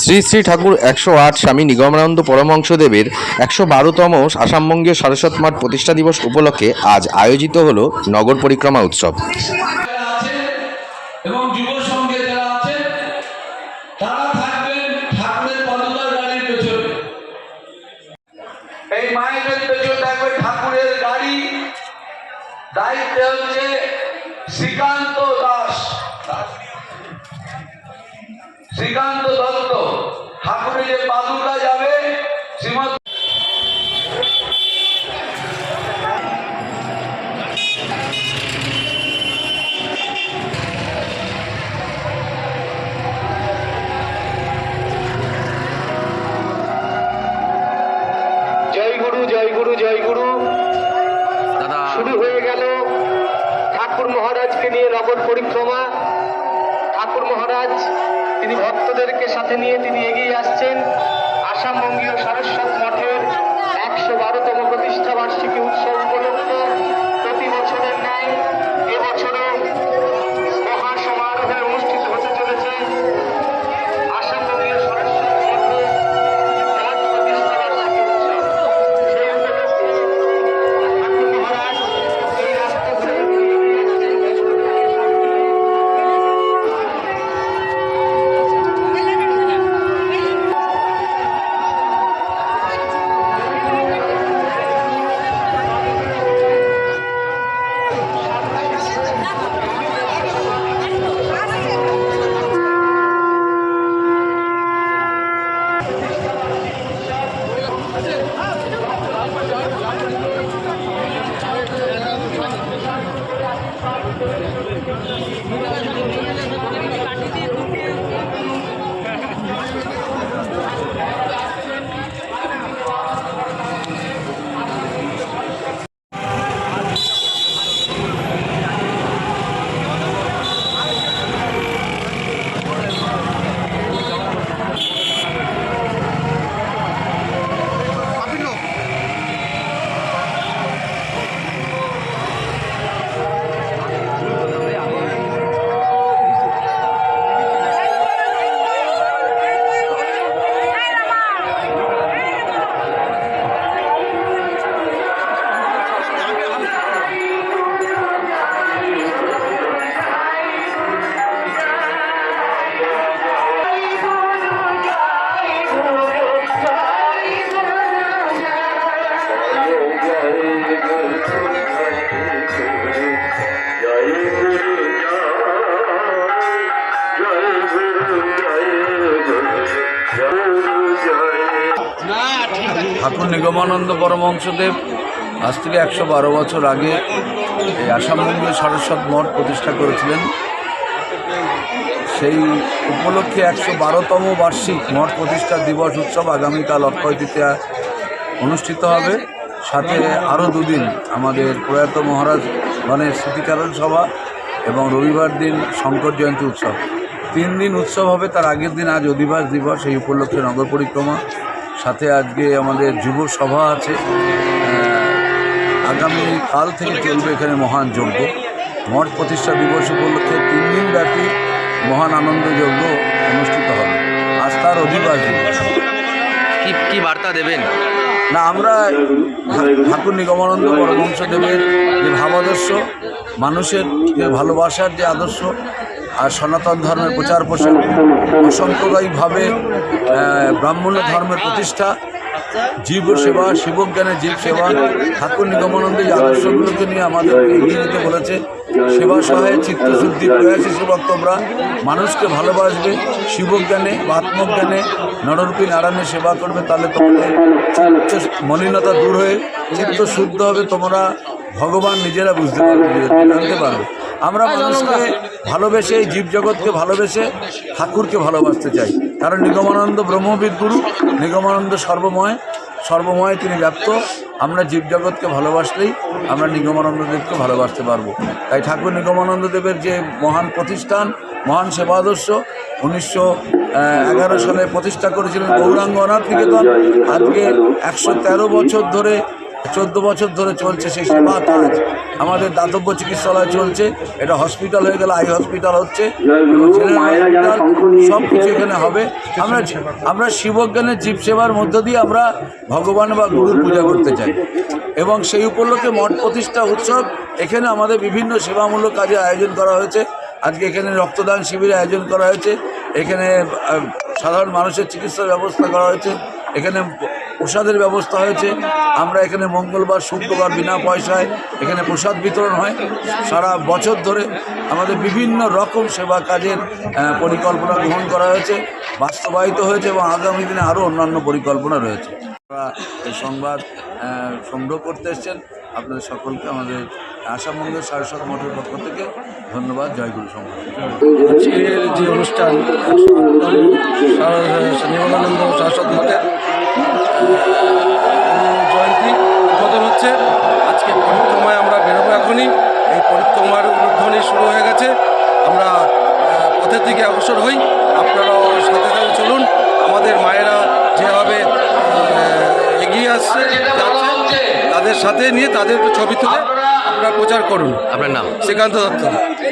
শ্রী শ্রী ঠাকুর একশো আট স্বামী নিগমানন্দ পরমহংসদেবের একশো বারোতম আসামবঙ্গীয় সারস্বত মাঠ প্রতিষ্ঠা দিবস উপলক্ষে আজ আয়োজিত হল নগর পরিক্রমা উৎসব। দায়িত্বে হচ্ছে শ্রীকান্ত দাস। শ্রীকান্ত দত্ত ঠাকুরের যে পাদুকা যাবে শ্রীমৎ জয় গুরু জয় গুরু জয় গুরু। শুরু হয়ে গেল ঠাকুর মহারাজকে নিয়ে নগর পরিক্রমা। ঠাকুর মহারাজ তিনি ভক্তদেরকে সাথে নিয়ে তিনি এগিয়ে আসছেন। আসাম বঙ্গীয় সারস্বত মঠের একশো বারোতম প্রতিষ্ঠা বার্ষিকী উৎসব উপলক্ষে প্রতি বছরের ন্যায় ঠাকুর নিগমানন্দ পরমহংসদেব, আজ থেকে একশো বারো বছর আগে এই আসামবঙ্গীয় সারস্বত মঠ প্রতিষ্ঠা করেছিলেন। সেই উপলক্ষে একশো বারোতম বার্ষিক মঠ প্রতিষ্ঠা দিবস উৎসব আগামীকাল অক্ষয় তৃতীয়া অনুষ্ঠিত হবে। সাথে আরও দুদিন আমাদের প্রয়াত মহারাজ গণের স্মৃতিচারণ সভা এবং রবিবার দিন শঙ্কর জয়ন্তী উৎসব। তিন দিন উৎসব হবে, তার আগের দিন আজ অধিবাস দিবস, এই উপলক্ষে নগর পরিক্রমা সাথে আজকে আমাদের যুব সভা আছে। আগামী কাল থেকে চলবে এখানে মহান যজ্ঞ। মঠ প্রতিষ্ঠা দিবস উপলক্ষে তিন দিন ব্যাপী মহান আনন্দ যজ্ঞ অনুষ্ঠিত হবে। আজ তার অধিবাস। দিবস কি কি বার্তা দেবেন? না আমরা ঠাকুর নিগমানন্দ পরমহংসদেবের যে ভাবাদর্শ মানুষের যে ভালোবাসার যে আদর্শ আর সনাতন ধর্মের প্রচার প্রসার অসম্প্রদায়িকভাবে ব্রাহ্মণ্য ধর্মের প্রতিষ্ঠা, জীব সেবা শিবজ্ঞানের জীব সেবা, ঠাকুর নিগমানন্দ যে আদর্শগুলোকে নিয়ে আমাদেরকে এগিয়ে নিতে বলেছে। সেবা সহায়, চিত্তশুদ্ধি, প্রয়াসী তোমরা মানুষকে ভালোবাসবে শিবজ্ঞানে বা আত্মজ্ঞানে নররূপী নারায়ণের সেবা করবে, তাহলে তোমাদের মলিনতা দূর হয়ে চিত্ত শুদ্ধ হবে, তোমরা ভগবান নিজেরা বুঝতে পারবে জানতে পারবে। আমরা মানুষকে ভালোবেসে এই জীবজগৎকে ভালোবেসে ঠাকুরকে ভালোবাসতে চাই। কারণ নিগমানন্দ ব্রহ্মবিদ গুরু নিগমানন্দ সর্বময় সর্বময় তিনি ব্যপ্ত। আমরা জীবজগৎকে ভালোবাসলেই আমরা নিগমানন্দদেবকে ভালোবাসতে পারব। তাই ঠাকুর নিগমানন্দদেবের যে মহান প্রতিষ্ঠান মহান সেবাদর্শ উনিশশো এগারো সালে প্রতিষ্ঠা করেছিলেন গৌরাঙ্গ অনাথ নিকেতন। আজকে একশো তেরো বছর ধরে চোদ্দ বছর ধরে চলছে সেই সেবা কাজ। আমাদের দাতব্য চিকিৎসালয় চলছে, এটা হসপিটাল হয়ে গেলে আই হসপিটাল হচ্ছে সব কিছু এখানে হবে। আমরা আমরা শিবজ্ঞানের জীব সেবার মধ্য দিয়ে আমরা ভগবান বা গুরুর পূজা করতে চাই। এবং সেই উপলক্ষে মঠ প্রতিষ্ঠা উৎসব, এখানে আমাদের বিভিন্ন সেবামূলক কাজে আয়োজন করা হয়েছে। আজকে এখানে রক্তদান শিবিরের আয়োজন করা হয়েছে। এখানে সাধারণ মানুষের চিকিৎসার ব্যবস্থা করা হয়েছে। এখানে প্রসাদের ব্যবস্থা হয়েছে আমরা এখানে মঙ্গলবার শুক্রবার বিনা পয়সায় এখানে প্রসাদ বিতরণ হয় সারা বছর ধরে আমাদের বিভিন্ন রকম সেবা কাজের পরিকল্পনা গ্রহণ করা হয়েছে বাস্তবায়িত হয়েছে এবং আগামী দিনে আরও অন্যান্য পরিকল্পনা রয়েছে আপনারা এই সংবাদ সংগ্রহ করতে এসছেন আপনাদের সকলকে আমাদের আসামবঙ্গের সারস্বত মঠের পক্ষ থেকে ধন্যবাদ জয়গুরু সংবাদ যে অনুষ্ঠান শাশ্বত মঠের নিয়ে তাদের ছবি তুলে আপনারা প্রচার করুন। আপনার নাম? শ্রীকান্ত দত্ত।